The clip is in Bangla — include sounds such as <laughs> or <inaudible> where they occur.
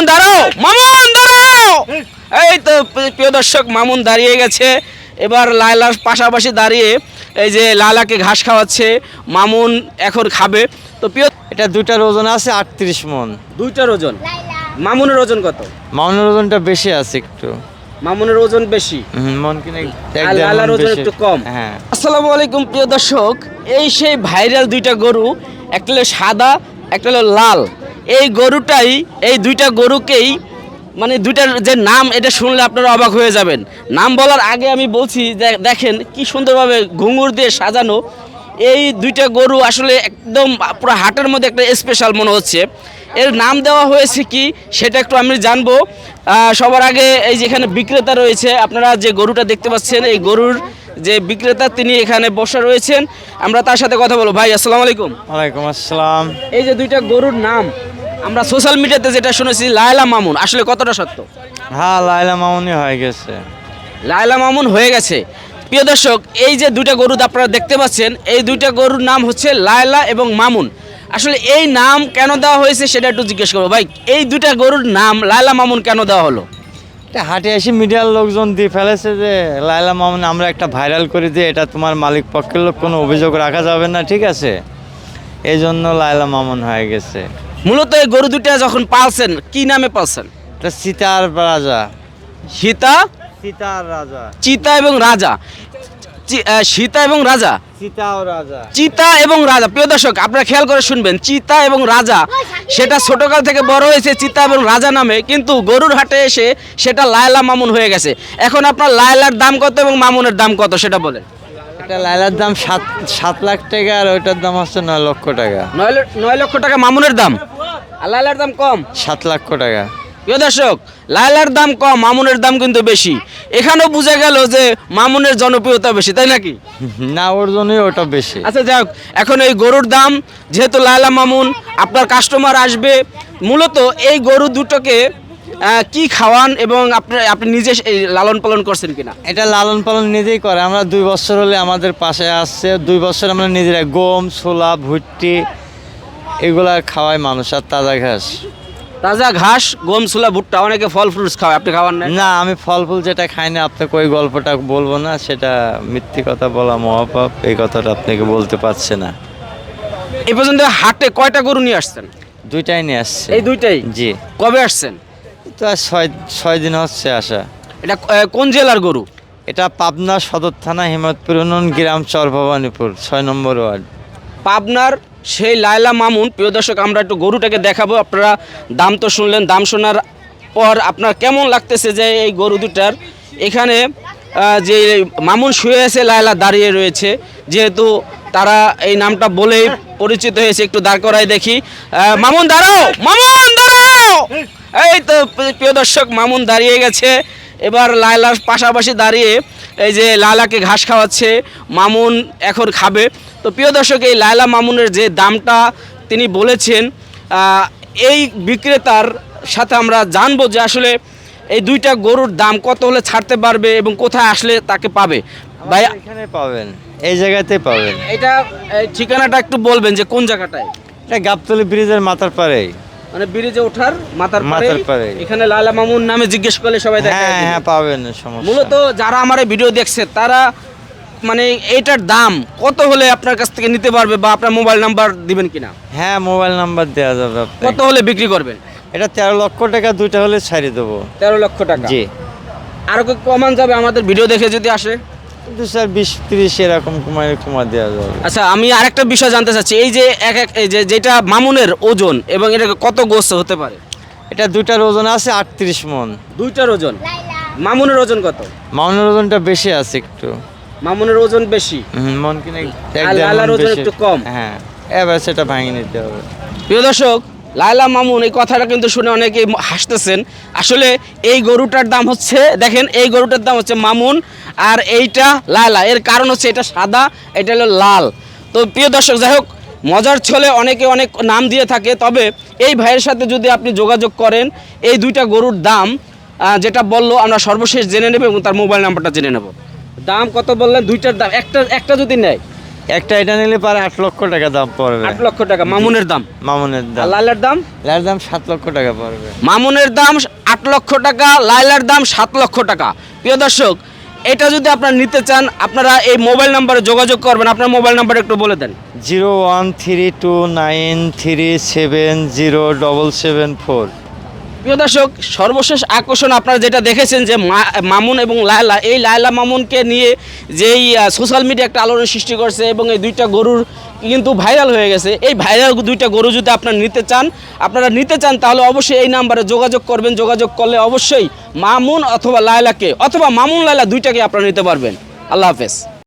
মামুন দাঁড়াও। মামুন দাঁড়াও। এই তো প্রিয় দর্শক মামুন দাঁড়িয়ে গেছে। এবার লায়লার পাশাপাশি দাঁড়িয়ে এই যে লায়লাকে ঘাস খাওয়াচ্ছে। মামুন এখন খাবে। তো প্রিয় এটা দুটার ওজন আছে আটত্রিশ মন। দুইটার ওজন? মামুনের ওজন কত? মামুনের ওজনটা বেশি আছে একটু। মামুনের ওজন বেশি? মন কিনে লালার ওজন একটু কম? হ্যাঁ। আসসালামু আলাইকুম প্রিয় দর্শক। এই সেই ভাইরাল দুইটা গরু একটা হলো সাদা একটা হলো লাল। এই গরুটাই এই দুইটা গরুকেই মানে দুইটার যে নাম এটা শুনলে আপনারা অবাক হয়ে যাবেন। নাম বলার আগে আমি বলছি দেখেন কি সুন্দরভাবে ঘুঙুর দিয়ে সাজানো। এই দুইটা গরু আসলে একদম পুরো হাটের মধ্যে একটা স্পেশাল মনে হচ্ছে। এর নাম দেওয়া হয়েছে কি সেটা একটু আমি জানব। সবার আগে এই যেখানে বিক্রেতা রয়েছে আপনারা যে গরুটা দেখতে পাচ্ছেন এই গরুর যে বিক্রেতা তিনি এখানে বসে রয়েছেন। আমরা তার সাথে কথা বলব। ভাই আসসালামু আলাইকুম। ওয়ালাইকুম আসসালাম। এই যে দুইটা গরুর নাম আমরা সোশ্যাল মিডিয়াতে যেটা শুনেছি লায়লা মামুন। আসলে কতটা সত্য? হ্যাঁ লায়লা মামুনি হয়ে গেছে। লায়লা মামুন হয়ে গেছে। প্রিয় দর্শক এই যে দুইটা গরু আপনারা দেখতে পাচ্ছেন এই দুইটা গরুর নাম হচ্ছে লায়লা এবং মামুন। আসলে এই নাম কেন দেওয়া হয়েছে সেটা একটু জিজ্ঞেস করব। ভাই এই দুইটা গরুর নাম লায়লা মামুন কেন দেওয়া হলো? এটা হাটে এসে মিডিয়ার লোকজন দিয়ে ফেলেছে যে লায়লা মামুনি আমরা একটা ভাইরাল করে দিয়ে এটা তোমার মালিক পক্ষের লোক কোনো অভিযোগ রাখা যাবে না ঠিক আছে? এই জন্য লায়লা মামুন হয়ে গেছে। মূলত এই গরু দুটা যখন পালছেন কি নামে পালছেন? এটা সীতার রাজা। সীতা? সীতার রাজা। চিতা এবং রাজা। সীতা এবং রাজা? সীতা ও রাজা। চিতা এবং রাজা। প্রিয় দর্শক আপনারা খেয়াল করে শুনবেন চিতা এবং রাজা সেটা ছোটকাল থেকে বড় হয়েছে চিতা এবং রাজা নামে কিন্তু গরুর হাটে এসে সেটা লায়লা মামুন হয়ে গেছে। এখন আপনার লায়লার দাম কত এবং মামুনের দাম কত সেটা বলেন। এটা লাইলার দাম সাত সাত লাখ টাকা আর ওইটার দাম হচ্ছে নয় লক্ষ টাকা। নয় ল- নয় লক্ষ টাকা মামুনের দাম? আর লায়লার দাম কম? সাত লক্ষ টাকা। প্রিয় দর্শক লায়লার দাম কম মামুনের দাম কিন্তু বেশি। এখানেও বোঝা গেল যে মামুনের জনপ্রিয়তা বেশি তাই নাকি? <laughs> না ওর জন্যই ওটা বেশি। আচ্ছা যাই এখন এই গরুর দাম যেহেতু লায়লা মামুন আপনার কাস্টমার আসবে মূলত এই গরু দুটোকে কি খাওয়ান এবং আপনি আপনি নিজে লালন পালন করছেন কিনা? এটা লালন পালন নিজেই করে। আমরা দুই বছর হলে আমাদের পাশে আসছে দুই বছর আমরা নিজেরা গম ছোলা ভুট্টি এগুলা খাওয়াই মানুষ আর তাজা ঘাস। তাজা ঘাস গম ছোলা ভুট্টা অনেকে ফল ফ্রুটস খাওয়ায়। আপনি খাওয়ান না না আমি ফল ফুল যেটা খাই না আপনাকে ওই গল্পটা বলব না? সেটা মিথ্যে কথা বলা মহাপাপ এই কথাটা আপনাকে বলতে পারছে না। এই পর্যন্ত হাটে কয়টা গরু নিয়ে আসছেন? দুইটাই নিয়ে আসছে। এই দুইটাই? জি। কবে আসছেন? তো আর ছয় ছয় দিন হচ্ছে আসা। এটা কোন জেলার গরু? এটা পাবনা সদর থানা হিমতপুর উন্নয়ন গ্রাম চর ভবানীপুর ছয় নম্বর ওয়ার্ড। পাবনার সেই লায়লা মামুন প্রিয় দর্শক আমরা একটু গরুটাকে দেখাবো। আপনারা দাম তো শুনলেন দাম শোনার পর আপনার কেমন লাগতেছে যে এই গরু দুটার? এখানে যে মামুন শুয়ে আছে লায়লা দাঁড়িয়ে রয়েছে। যেহেতু তারা এই নামটা বলেই পরিচিত হয়েছে একটু দাঁড় করাই দেখি। মামুন দাঁড়াও! মামুন দাঁড়াও! এই তো প্রি- প্রিয় দর্শক মামুন দাঁড়িয়ে গেছে। এবার লায়লার পাশাপাশি দাঁড়িয়ে এই যে লায়লাকে ঘাস খাওয়াচ্ছে মামুন এখন খাবে। তো প্রিয় দর্শক এই লায়লা মামুনের যে দামটা তিনি বলেছেন এই বিক্রেতার সাথে আমরা জানব যে আসলে এই দুইটা গরুর দাম কত হলে ছাড়তে পারবে এবং কোথায় আসলে তাকে পাবে। ভাই এখানে পাবেন এই জায়গাতে পাবেন। এটা এই ঠিকানাটা একটু বলবেন যে কোন জায়গাটায়? এটা গাবতলি ব্রিজের মাথার পারেই মানে ব্রিজে ওঠার মাথার পারে এখানে লায়লা মামুন নামে জিজ্ঞেস করলে সবাই দেখা হ্যাঁ হ্যাঁ পাবেন সমস্যা মূলত যারা আমার এই ভিডিও দেখছে তারা মানে এইটার দাম কত হলে আপনার কাছ থেকে নিতে পারবে বা আপনার মোবাইল নাম্বার দিবেন কিনা? হ্যাঁ মোবাইল নাম্বার দেওয়া যাবে আপনাকে। কত হলে বিক্রি করবেন? এটা তেরো লক্ষ টাকা দুইটা হলে ছাড়িয়ে দেবো। তেরো লক্ষ টাকা। জি। আরও কি কমান যাবে আমাদের ভিডিও দেখে যদি আসে? কিন্তু স্যার বিশ তিরিশ এরকম কমায় কমা দেওয়া যাবে। আচ্ছা আমি আরেকটা বিষয় জানতে চাচ্ছি। এই যে এক এক এই যে যেটা মামুনের ওজন এবং এটা কত গোস্ত হতে পারে? এটা দুইটার ওজন আছে আটত্রিশ মন। দুইটার ওজন? মামুনের ওজন কত? মাউনের ওজনটা বেশি আছে একটু। মামুনের ওজন বেশি? হুম, মন কিনে এক আর দেড় মণ লালার ওজন বেশি। একটু কম। হ্যাঁ এবার সেটা ভাঙিয়ে নিতে হবে। প্রিয় দর্শক লায়লা মামুন, এই কথাটা কিন্তু শুনে অনেকেই হাসতেছেন। আসলে এই গরুটার দাম হচ্ছে, দেখেন, এই গরুটার দাম হচ্ছে মামুন আর এইটা লায়লা। এর কারণ হচ্ছে এটা সাদা, এটা হলো লাল। তো প্রিয় দর্শক, যাই হোক, মজার ছলে অনেকে অনেক নাম দিয়ে থাকে, তবে এই ভাইয়ের সাথে যদি আপনি যোগাযোগ করেন, এই দুইটা গরুর দাম যেটা বলল, আমরা সর্বশেষ জেনে নেব এবং তার মোবাইল নাম্বারটা জেনে নেব। দাম কত বললেন? দুইটার দাম, একটা একটা যদি নেয়। একটা এটা নিলে পারে আট লক্ষ টাকা দাম পড়বে। আট লক্ষ টাকা মামুনের দাম? মামুনের দাম। লাইলার দাম? লাইলার দাম সাত লক্ষ টাকা পড়বে। মামুনের দাম আট লক্ষ টাকা লাইলার দাম সাত লক্ষ টাকা। প্রিয় দর্শক এটা যদি আপনারা নিতে চান আপনারা এই মোবাইল নাম্বারে যোগাযোগ করবেন। আপনার মোবাইল নাম্বার একটু বলে দেন। Zero one three two nine three seven zero double seven four. প্রিয় দর্শক, সর্বশেষ আকর্ষণ আপনারা যেটা দেখেছেন যে মামুন এবং লায়লা, এই লায়লা মামুনকে নিয়ে যেই সোশ্যাল মিডিয়া একটা আলোড়ন সৃষ্টি করছে এবং এই দুইটা গরুর কিন্তু ভাইরাল হয়ে গেছে। এই ভাইরাল দুইটা গরু যদি আপনারা নিতে চান, আপনারা নিতে চান তাহলে অবশ্যই এই নাম্বারে যোগাযোগ করবেন। যোগাযোগ করলে অবশ্যই মামুন অথবা লায়লাকে, অথবা মামুন লায়লা দুইটাকে আপনারা নিতে পারবেন। আল্লাহ হাফেজ।